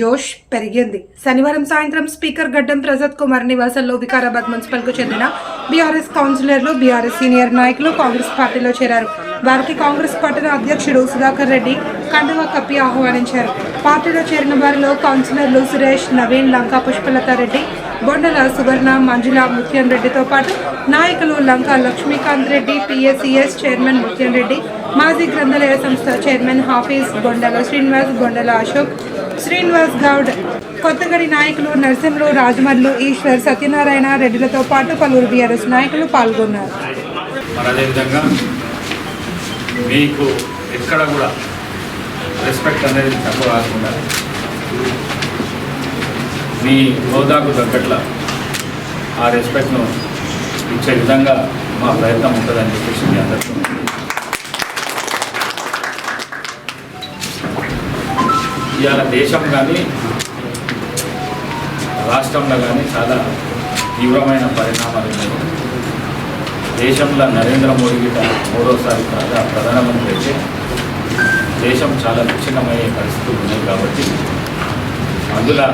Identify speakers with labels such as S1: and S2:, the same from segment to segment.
S1: జోష్ పెరిగింది. శనివారం సాయంత్రం స్పీకర్ గడ్డం ప్రసాద్ కుమార్ నివాసంలో వికారాబాద్ మున్సిపల్కు చెందిన బీఆర్ఎస్ కౌన్సిలర్లు బీఆర్ఎస్ సీనియర్ నాయకులు కాంగ్రెస్ పార్టీలో చేరారు. వారికి కాంగ్రెస్ పట్టణ అధ్యక్షుడు సుధాకర్ రెడ్డి కండువా కప్పి ఆహ్వానించారు. పార్టీలో చేరిన వారిలో కౌన్సిలర్లు సురేష్ నవీన్ లంకా పుష్పలత రెడ్డి బొండల సువర్ణ మంజుల ముత్యం రెడ్డితో పాటు నాయకులు లంకా లక్ష్మీకాంత్ రెడ్డి పిఎస్సిఎస్ చైర్మన్ ముత్యం రెడ్డి మాజీ గ్రంథాలయ సంస్థ చైర్మన్ హాఫీజ్ బొండల శ్రీనివాస్ బొండల అశోక్ శ్రీనివాస్ గౌడ్ కొత్తగడి నాయకులు నరసింహులు రాజమల్లు ఈశ్వర్ సత్యనారాయణ రెడ్డిలతో పాటు పలువురు బీఆర్ఎస్ నాయకులు పాల్గొన్నారు.
S2: అదేవిధంగా మీకు ఎక్కడ కూడా రెస్పెక్ట్ అనేది తక్కువ కాకుండా మీ హోదాకు తగ్గట్ల ఆ రెస్పెక్ట్ను ఇచ్చే విధంగా మా ప్రయత్నం ఉంటుందని చెప్పేసి మీ అందరికీ ఇవాళ దేశం కానీ రాష్ట్రంలో కానీ చాలా తీవ్రమైన పరిణామాలు ఉన్నాయి. దేశంలో నరేంద్ర మోడీ గిట మూడోసారి కాగా ప్రధానమంత్రి అయితే దేశం చాలా విచ్ఛిన్నమయ్యే పరిస్థితులు ఉన్నాయి కాబట్టి అందులో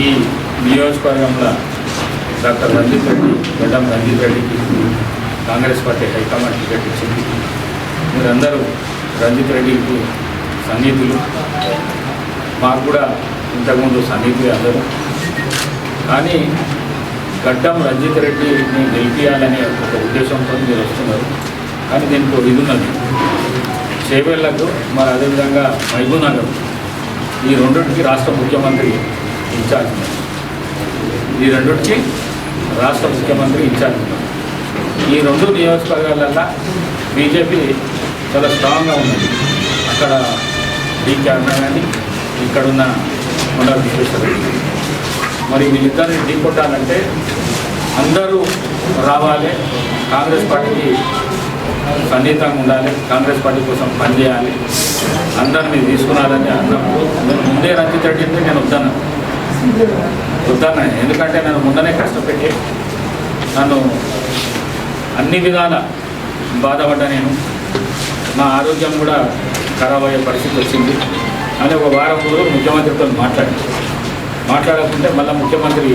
S2: ఈ నియోజకవర్గంలో డాక్టర్ రంజిత్ రెడ్డి మేడం రంజిత్ రెడ్డికి కాంగ్రెస్ పార్టీ హైకమాండ్ టికెట్ ఇచ్చింది. మీరందరూ రంజిత్ రెడ్డికి సన్నిధులు మాకు కూడా ఇంతకుముందు సన్నిధులు అందరూ. కానీ గడ్డం రంజిత్ రెడ్డిని గెలిపించాలనే ఒక ఉద్దేశంతో మీరు వస్తున్నారు. కానీ దీనికి ఒక ఇది ఉన్నది. చేవేళ్ళకు మరి అదేవిధంగా మహబూబ్ ఈ రెండింటికి రాష్ట్ర ముఖ్యమంత్రి ఇన్ఛార్జ్ ఈ రెండింటికి రాష్ట్ర ముఖ్యమంత్రి ఇన్ఛార్జ్ ఈ రెండు నియోజకవర్గాలల్లో బీజేపీ చాలా స్ట్రాంగ్గా ఉంది అక్కడ డీకే అన్నా కానీ ఇక్కడున్న కొండ విశ్వేశ్వర మరి వీళ్ళిద్దరిని ఢీకొట్టాలంటే అందరూ రావాలి. కాంగ్రెస్ పార్టీకి సన్నిహితంగా ఉండాలి. కాంగ్రెస్ పార్టీ కోసం పనిచేయాలి అందరినీ తీసుకున్నారని అన్నప్పుడు నేను ముందే రంజిత్ రెడ్డి నేను వద్దాను వద్దాను ఎందుకంటే నేను ముందనే కష్టపెట్టి నన్ను అన్ని విధాల బాధపడ్డా నేను. మా ఆరోగ్యం కూడా ఖరాబ్ అయ్యే పరిస్థితి వచ్చింది. అని ఒక వారం రోజులు ముఖ్యమంత్రితో మాట్లాడి. మాట్లాడకుంటే మళ్ళీ ముఖ్యమంత్రి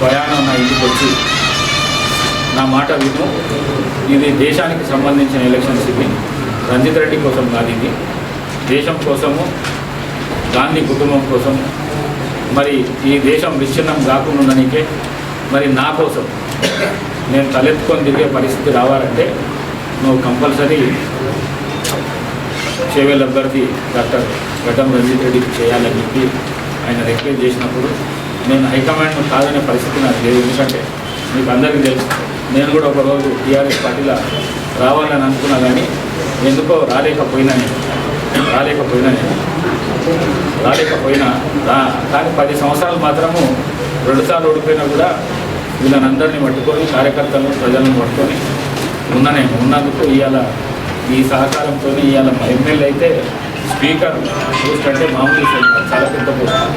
S2: ప్రయాణం నా ఇంటికి వచ్చి నా మాట విను. ఇది దేశానికి సంబంధించిన ఎలక్షన్స్ ఇది రంజిత్ రెడ్డి కోసం కాదు ఇది. దేశం కోసము గాంధీ కుటుంబం కోసం మరి ఈ దేశం విచ్ఛిన్నం కాకుండా మరి నా కోసం నేను తలెత్తుకొని తిరిగే పరిస్థితి రావాలంటే నువ్వు కంపల్సరీ చేవేల్ అభ్యర్థి డాక్టర్ గడ్డం రంజిత్ రెడ్డికి చేయాలని చెప్పి ఆయన రిక్వెస్ట్ చేసినప్పుడు నేను హైకమాండ్ కాదనే పరిస్థితి నాకు లేదు. ఎందుకంటే మీకు అందరికీ తెలుసు నేను కూడా ఒకరోజు టీఆర్ఎస్ పార్టీలో రావాలని అనుకున్నా కానీ ఎందుకో రాలేకపోయినా నేను రాలేకపోయినా నేను రాలేకపోయినా. రా- కానీ పది సంవత్సరాలు మాత్రము రెండుసార్లు ఓడిపోయినా కూడా వీళ్ళని అందరినీ పట్టుకొని కార్యకర్తలను ప్రజలను పట్టుకొని ఉన్న నేను. ఉన్నందుకు ఇవాళ ఈ సహకారంతో ఇవాళ మా ఎమ్మెల్యే అయితే స్పీకర్ పోస్ట్ అంటే మామూలు చాలా పెద్ద పోస్ట్.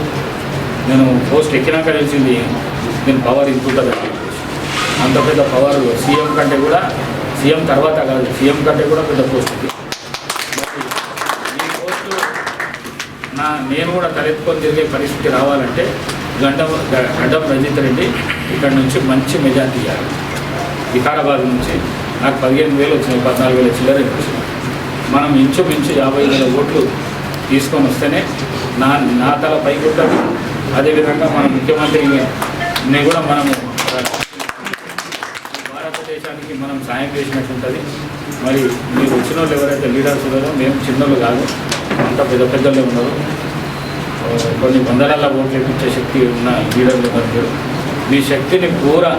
S2: నేను పోస్ట్ ఎక్కినాక తెలిసింది నేను పవర్ ఇంతుంటుంది అంత పెద్ద పవర్ సీఎం కంటే కూడా సీఎం తర్వాత కాదు సీఎం కంటే కూడా పెద్ద పోస్ట్. ఈ పోస్టు నా నేను కూడా తలెత్తుకొని తిరిగే పరిస్థితి రావాలంటే గంటం గ- గడ్డం రంజిత్ రెడ్డి ఇక్కడ నుంచి మంచి మెజార్టీ ఇవ్వాలి. వికారాబాద్ నుంచి నాకు పదిహేను వేలు వచ్చినాయి పద్నాలుగు వేల చిల్లర వచ్చినాయి. మనం ఇంచుమించు యాభై వేల ఓట్లు తీసుకొని వస్తేనే నా నా తల పైకి ఉంటుంది. అదేవిధంగా మన ముఖ్యమంత్రిని కూడా మనము భారతదేశానికి మనం సాయం చేసినట్టు ఉంటుంది. మరి మీరు వచ్చిన వాళ్ళు ఎవరైతే లీడర్స్ ఉన్నారో మేము చిన్నోళ్ళు కాదు అంత పెద్ద పెద్దలే ఉన్నారు. కొన్ని వందల ఓట్లు ఇప్పించే శక్తి ఉన్న లీడర్లు ఉన్నారు. మీ శక్తిని పూరా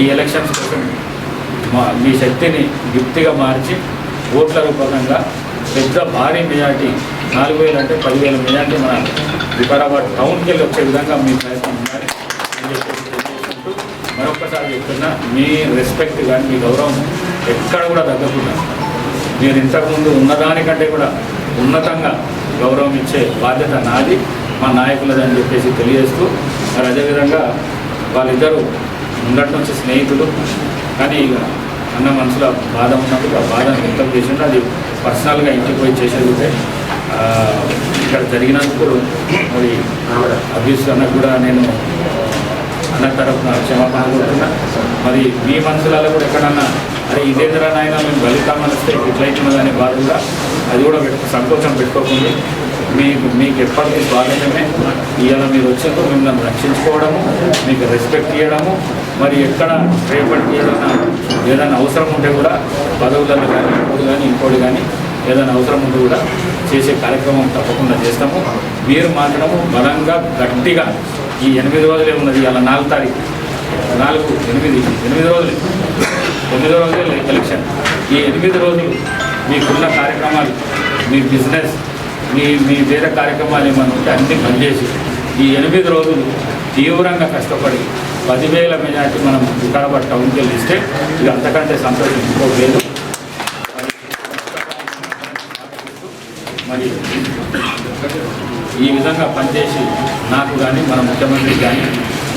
S2: ఈ ఎలక్షన్స్ కోసం మా మీ శక్తిని యుక్తిగా మార్చి ఓట్ల రూపకంగా పెద్ద భారీ మెజార్టీ నాలుగు వేలు అంటే పదివేల మెజార్టీ మన వికారాబాద్ టౌన్కి వెళ్ళి వచ్చే విధంగా మీ ప్రయత్నం ఉండాలి. అని చెప్పేసి మరొకసారి చెప్తున్నా మీ రెస్పెక్ట్ కానీ మీ గౌరవం ఎక్కడ కూడా తగ్గకుండా మీరు ఇంతకుముందు ఉన్నదానికంటే కూడా ఉన్నతంగా గౌరవం ఇచ్చే బాధ్యత నాది మా నాయకులది అని చెప్పేసి తెలియజేస్తూ మరి అదేవిధంగా వాళ్ళిద్దరూ ఉన్నట్టు నుంచి స్నేహితులు కానీ ఇక అన్న మనసులో బాధ ఉన్నప్పుడు ఆ బాధను వ్యక్తం చేసిండు. అది పర్సనల్గా ఇంటికి పోయి చేసేది ఇక్కడ జరిగినందుకు మరి అభ్యూస్ అన్నకు కూడా నేను అన్న తరఫున క్షమాపణ కోరుతున్నా. మరి మీ మనసులలో కూడా ఎక్కడన్నా అరే ఇదేంద్రా నాయన మేము బలితామని వస్తే ఇట్లా బాధ కూడా అది కూడా పెట్టు సంకోచం పెట్టుకోకుండా. మీకు మీకు ఎప్పటికీ స్వాగతమే. ఇవాళ మీరు వచ్చినప్పుడు మిమ్మల్ని రక్షించుకోవడము మీకు రెస్పెక్ట్ ఇవ్వడము మరి ఎక్కడ రేపటికి ఏదైనా ఏదైనా అవసరం ఉంటే కూడా పదవులలో కానీ ఇంకోటి కానీ ఇంకోటి కానీ ఏదైనా అవసరం ఉంటే కూడా చేసే కార్యక్రమం తప్పకుండా చేస్తాము. మీరు మాత్రము బలంగా గట్టిగా ఈ ఎనిమిది రోజులే ఉన్నది అలా నాలుగు తారీఖు. నాలుగు ఎనిమిది ఎనిమిది రోజులు. తొమ్మిది రోజులే ఎలక్షన్. ఈ ఎనిమిది రోజులు మీకున్న కార్యక్రమాలు మీ బిజినెస్ మీ మీ వేరే కార్యక్రమాలు ఏమైనా ఉంటే అన్నీ పనిచేసి ఈ ఎనిమిది రోజులు తీవ్రంగా కష్టపడి పదివేల మెజార్టీ మనం వికారాబాద్ టౌన్కి వెళ్ళి ఇస్తే ఇది అంతకంటే సంతోషించుకోలేదు మరి ఈ విధంగా పనిచేసి నాకు కానీ మన ముఖ్యమంత్రికి కానీ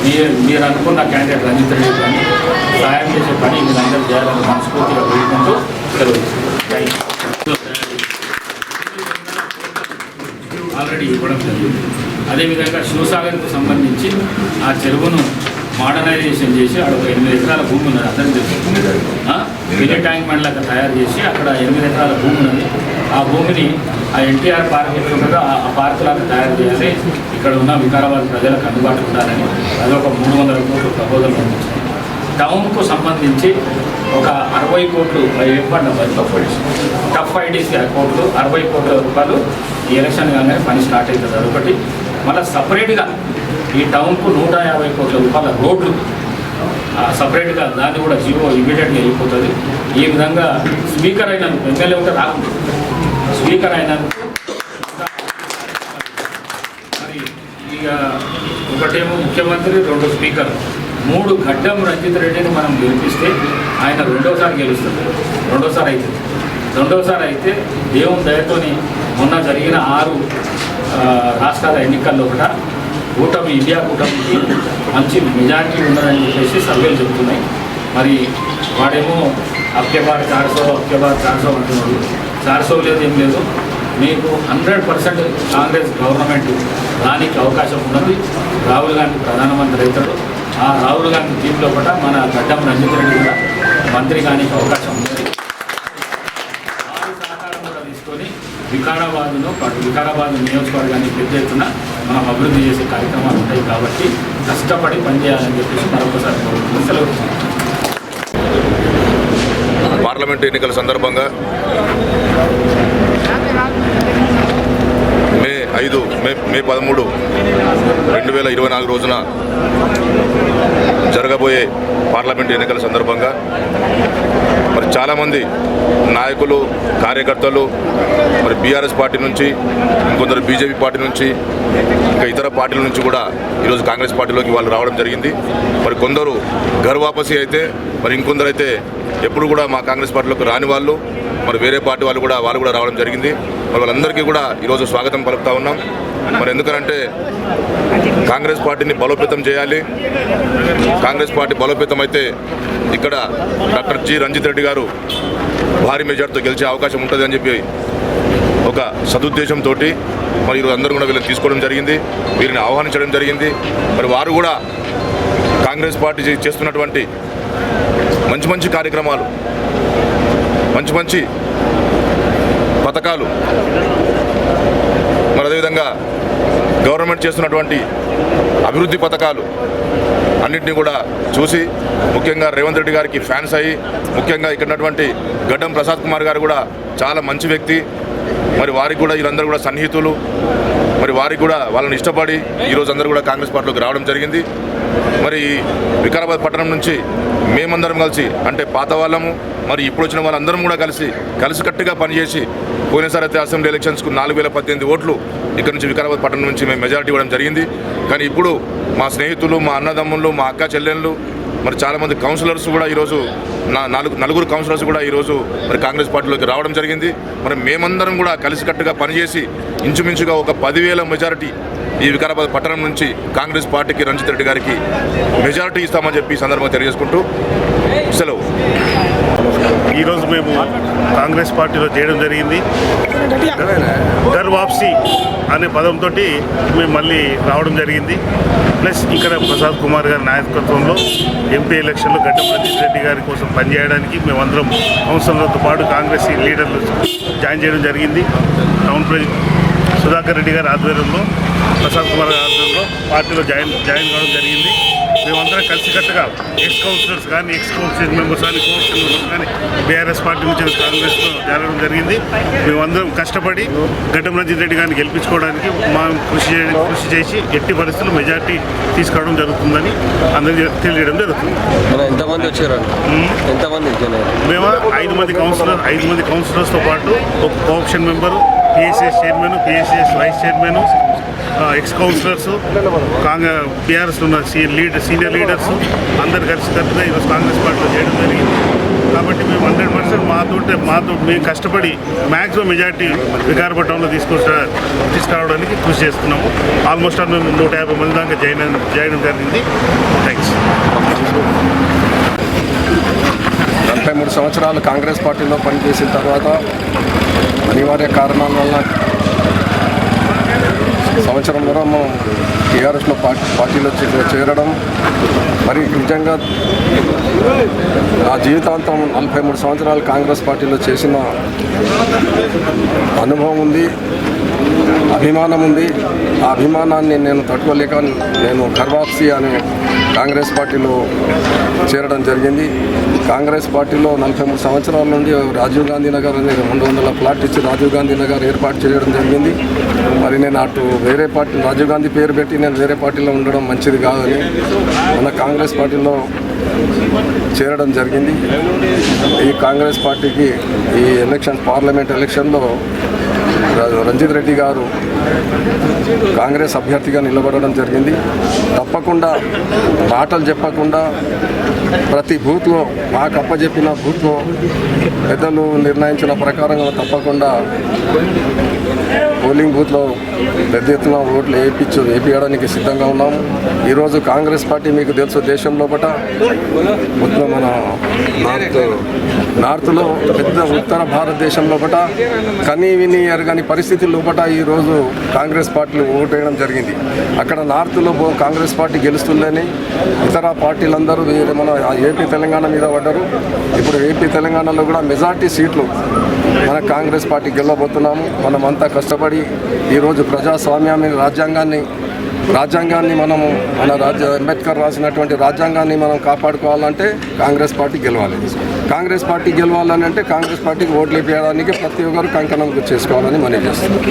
S2: మీరు మీరు అనుకున్న క్యాండిడేట్ రంజిత్ రెడ్డి కానీ సాయం చేసే పని మీరందరూ చేయాలని మనస్ఫూర్తిగా వేడుకుంటూ ఆల్రెడీ ఇవ్వడం జరిగింది. అదేవిధంగా శివసాగర్కు సంబంధించి ఆ చెరువును మోడర్నైజేషన్ చేసి అక్కడ ఒక ఎనిమిది ఎకరాల భూమి ఉన్నది అందరం తెలుసు. మినీ ట్యాంక్ బండ్ లాగా తయారు చేసి అక్కడ ఎనిమిది ఎకరాల భూమి ఉన్నది. ఆ భూమిని ఆ ఎన్టీఆర్ పార్క్ ఎట్లుంటుందో ఆ ఆ పార్క్ లాగా తయారు చేయాలి. ఇక్కడ ఉన్న వికారాబాద్ ప్రజలకు అందుబాటులో ఉండాలని అదొక మూడు వందల కోట్ల ప్రపోజల్ టౌన్కు సంబంధించి ఒక అరవై కోట్లు ఇవ్వండి టఫ్ ఐడీస్ కోట్లు అరవై కోట్ల రూపాయలు ఈ ఎలక్షన్ కానీ పని స్టార్ట్ అవుతుంది అదొకటి. మళ్ళీ సపరేట్గా ఈ టౌన్కు నూట యాభై కోట్ల రూపాయల రోడ్లు సపరేట్గా దాన్ని కూడా జీవో ఇమీడియట్గా వెళ్ళిపోతుంది. ఈ విధంగా స్పీకర్ అయినందుకు ఎమ్మెల్యే ఉంటే రాకుండా స్పీకర్ అయినందుకు మరి ఇక ఒకటేమో ముఖ్యమంత్రి రెండు స్పీకర్. మూడు గడ్డం రంజిత్ రెడ్డిని మనం గెలిపిస్తే ఆయన రెండోసారి గెలుస్తుంది రెండోసారి అయితే. రెండోసారి అయితే దేవుని దయతోని మొన్న జరిగిన ఆరు రాష్ట్రాల ఎన్నికల్లో కూడా కూటమి ఇండియా కూటమికి మంచి మెజార్టీ ఉన్నదని చెప్పేసి సర్వేలు చెప్తున్నాయి. మరి వాడేమో అప్కేబార్ చార్సో అప్కేబార్ చార్సో అంటున్నాడు చార్సో లేదు ఏం లేదు. మీకు హండ్రెడ్ పర్సెంట్ కాంగ్రెస్ గవర్నమెంట్ రానికి అవకాశం ఉన్నది. రాహుల్ గాంధీ ప్రధానమంత్రి అవుతాడు. ఆ రాహుల్ గాంధీ టీంలో కూడా మన గడ్డం రంజిత్ రెడ్డి కూడా మంత్రి కానీ అవకాశం ఉంది వారి సహకారం కూడా వికారాబాద్లో పాటు వికారాబాద్ నియోజకవర్గాన్ని పెద్ద ఎత్తున మనం అభివృద్ధి చేసే కార్యక్రమాలు ఉంటాయి కాబట్టి కష్టపడి పనిచేయాలని చెప్పేసి మరొకసారి సెలవు.
S3: పార్లమెంట్ ఎన్నికల సందర్భంగా మే ఐదు మే మే పదమూడు రెండు వేల ఇరవై నాలుగు రోజున జరగబోయే పార్లమెంట్ ఎన్నికల సందర్భంగా మరి చాలామంది నాయకులు కార్యకర్తలు మరి బీఆర్ఎస్ పార్టీ నుంచి ఇంకొందరు బీజేపీ పార్టీ నుంచి ఇంకా ఇతర పార్టీల నుంచి కూడా ఈరోజు కాంగ్రెస్ పార్టీలోకి వాళ్ళు రావడం జరిగింది. మరి కొందరు గర్వాపసి అయితే మరి ఇంకొందరు అయితే ఎప్పుడు కూడా మా కాంగ్రెస్ పార్టీలోకి రాని వాళ్ళు మరి వేరే పార్టీ వాళ్ళు కూడా వాళ్ళు కూడా రావడం జరిగింది. వాళ్ళందరికీ కూడా ఈరోజు స్వాగతం పలుకుతా ఉన్నాం. మరి ఎందుకనంటే కాంగ్రెస్ పార్టీని బలోపేతం చేయాలి. కాంగ్రెస్ పార్టీ బలోపేతం అయితే ఇక్కడ డాక్టర్ జి రంజిత్ రెడ్డి గారు భారీ మెజార్టీతో గెలిచే అవకాశం ఉంటుంది అని చెప్పి ఒక సదుద్దేశంతో మరి ఈరోజు అందరూ కూడా వీళ్ళని తీసుకోవడం జరిగింది. వీరిని ఆహ్వానించడం జరిగింది. మరి వారు కూడా కాంగ్రెస్ పార్టీ చేస్తున్నటువంటి మంచి మంచి కార్యక్రమాలు మంచి మంచి పథకాలు. మరి అదేవిధంగా గవర్నమెంట్ చేస్తున్నటువంటి అభివృద్ధి పథకాలు అన్నింటినీ కూడా చూసి ముఖ్యంగా రేవంత్ రెడ్డి గారికి ఫ్యాన్స్ అయ్యి ముఖ్యంగా ఇక్కడ ఉన్నటువంటి గడ్డం ప్రసాద్ కుమార్ గారు కూడా చాలా మంచి వ్యక్తి. మరి వారికి కూడా వీళ్ళందరూ కూడా సన్నిహితులు. మరి వారికి కూడా వాళ్ళని ఇష్టపడి ఈరోజు అందరూ కూడా కాంగ్రెస్ పార్టీలోకి రావడం జరిగింది. మరి వికారాబాద్ పట్టణం నుంచి మేమందరం కలిసి అంటే పాత వాళ్ళము మరి ఇప్పుడు వచ్చిన వాళ్ళందరం కూడా కలిసి కలిసికట్టుగా పనిచేసి పోయినసారి అయితే అసెంబ్లీ ఎలక్షన్స్కు నాలుగు వేల పద్దెనిమిది ఓట్లు ఇక్కడ నుంచి వికారాబాద్ పట్టణం నుంచి మేము మెజారిటీ ఇవ్వడం జరిగింది. కానీ ఇప్పుడు మా స్నేహితులు మా అన్నదమ్ములు మా అక్క చెల్లెళ్ళు మరి చాలామంది కౌన్సిలర్స్ కూడా ఈరోజు నా నాలుగు నలుగురు కౌన్సిలర్స్ కూడా ఈరోజు మరి కాంగ్రెస్ పార్టీలోకి రావడం జరిగింది. మరి మేమందరం కూడా కలిసికట్టుగా పనిచేసి ఇంచుమించుగా ఒక పదివేల మెజారిటీ ఈ వికారాబాద్ పట్టణం నుంచి కాంగ్రెస్ పార్టీకి రంజిత్ రెడ్డి గారికి మెజారిటీ ఇస్తామని చెప్పి సందర్భంగా తెలియజేసుకుంటూ సెలవు.
S4: ఈరోజు మేము కాంగ్రెస్ పార్టీలో చేయడం జరిగింది. గర్ వాప్సీ అనే పదంతో మేము మళ్ళీ రావడం జరిగింది. ప్లస్ ఇక్కడ ప్రసాద్ కుమార్ గారి నాయకత్వంలో ఎంపీ ఎలక్షన్లో గడ్డ రజీష్ రెడ్డి గారి కోసం పనిచేయడానికి మేమందరం సంవత్సరాలతో పాటు కాంగ్రెస్ లీడర్లు జాయిన్ చేయడం జరిగింది. టౌన్ ప్రెసిడెంట్ సుధాకర్ రెడ్డి గారి ఆధ్వర్యంలో ప్రసాద్ కుమార్ గారి ఆధ్వర్యంలో పార్టీలో జాయిన్ జాయిన్ కావడం జరిగింది. మేమందరం కలిసికట్టుగా ఎక్స్ కౌన్సిలర్స్ కానీ ఎక్స్ కౌన్సిల్ మెంబర్స్ కానీ కౌన్సిల్ మెంబర్స్ కానీ బీఆర్ఎస్ పార్టీ నుంచి కాంగ్రెస్లో చేరడం జరిగింది. మేమందరం కష్టపడి గడ్డం రంజిత్ రెడ్డి గారిని గెలిపించుకోవడానికి మా కృషి చేయడం కృషి చేసి ఎట్టి పరిస్థితుల్లో మెజార్టీ తీసుకురావడం జరుగుతుందని అందరికీ తెలియడం జరుగుతుంది.
S5: మన ఎంతమంది వచ్చారండి ఎంతమంది జనాలు?
S4: మేము ఐదు మంది కౌన్సిలర్ ఐదు మంది కౌన్సిలర్స్తో పాటు ఒక cooption member PSS chairman PSS vice chairman ex councillors Congress BRS ఉన్న సీ- సీనియర్ లీడర్స్ అందరు కలిసి కలిసి ఈరోజు కాంగ్రెస్ పార్టీలో చేయడం జరిగింది. కాబట్టి మేము హండ్రెడ్ పర్సెంట్ మాతో మాతో మేము కష్టపడి మ్యాక్సిమం మెజార్టీ వికారపట్నంలో తీసుకొచ్చా తీసుకురావడానికి కృషి చేస్తున్నాము. ఆల్మోస్ట్ ఆల్ మేము నూట యాభై మంది దాకా జాయిన్ అయిన- చేయడం జరిగింది. థ్యాంక్స్
S5: నలభై మూడు సంవత్సరాలు కాంగ్రెస్ పార్టీలో పనిచేసిన తర్వాత అనివార్య కారణాల వల్ల సంవత్సరంలో మనం టీఆర్ఎస్లో పార్టీ పార్టీలో చేరడం. మరి నిజంగా నా జీవితాంతం నలభై మూడు సంవత్సరాలు కాంగ్రెస్ పార్టీలో చేసిన అనుభవం ఉంది అభిమానం ఉంది. ఆ అభిమానాన్ని నేను తట్టుకోలేక నేను గర్వాప్సి అనే కాంగ్రెస్ పార్టీలో చేరడం జరిగింది. కాంగ్రెస్ పార్టీలో నలభై మూడు సంవత్సరాల నుండి రాజీవ్ గాంధీ నగర్ అనే రెండు వందల ప్లాట్ ఇచ్చి రాజీవ్ గాంధీ నగర్ ఏర్పాటు చేయడం జరిగింది. మరి నేను అటు వేరే పార్టీ రాజీవ్ గాంధీ పేరు పెట్టి నేను వేరే పార్టీలో ఉండడం మంచిది కాదని మన కాంగ్రెస్ పార్టీలో చేరడం జరిగింది. ఈ కాంగ్రెస్ పార్టీకి ఈ ఎలక్షన్ పార్లమెంట్ ఎలక్షన్లో రంజిత్ రెడ్డి గారు కాంగ్రెస్ అభ్యర్థిగా నిలబడడం జరిగింది. తప్పకుండా మాటలు చెప్పకుండా ప్రతి బూత్లో మాకు అప్పచెప్పిన బూత్లో పెద్దలు నిర్ణయించిన ప్రకారంగా తప్పకుండా పోలింగ్ బూత్లో పెద్ద ఎత్తున ఓట్లు వేయించు వేపించడానికి సిద్ధంగా ఉన్నాము ఈరోజు కాంగ్రెస్ పార్టీ మీకు తెలుసు దేశం లోపల మొత్తం మన నార్త్ నార్త్లో పెద్ద ఉత్తర భారతదేశం లోపల కనీ విని ఎరగని పరిస్థితి లోపల ఈరోజు కాంగ్రెస్ పార్టీలు ఓటేయడం జరిగింది. అక్కడ నార్త్లో కాంగ్రెస్ పార్టీ గెలుస్తుందని ఇతర పార్టీలందరూ వేరే మన ఏపీ తెలంగాణ మీద పడ్డారు. ఇప్పుడు ఏపీ తెలంగాణలో కూడా మెజార్టీ సీట్లు మన కాంగ్రెస్ పార్టీ గెలవబోతున్నాము మనమంతా కష్టపడి ఈరోజు ప్రజాస్వామ్యాన్ని రాజ్యాంగాన్ని రాజ్యాంగాన్ని మనము మన రాజ్య అంబేద్కర్ రాసినటువంటి రాజ్యాంగాన్ని మనం కాపాడుకోవాలంటే కాంగ్రెస్ పార్టీ గెలవాలి. కాంగ్రెస్ పార్టీ గెలవాలని అంటే కాంగ్రెస్ పార్టీకి ఓట్లు ఇవ్వడానికి ప్రతి ఒక్కరు కంకణం చేసుకోవాలని మనం చేస్తున్నాం.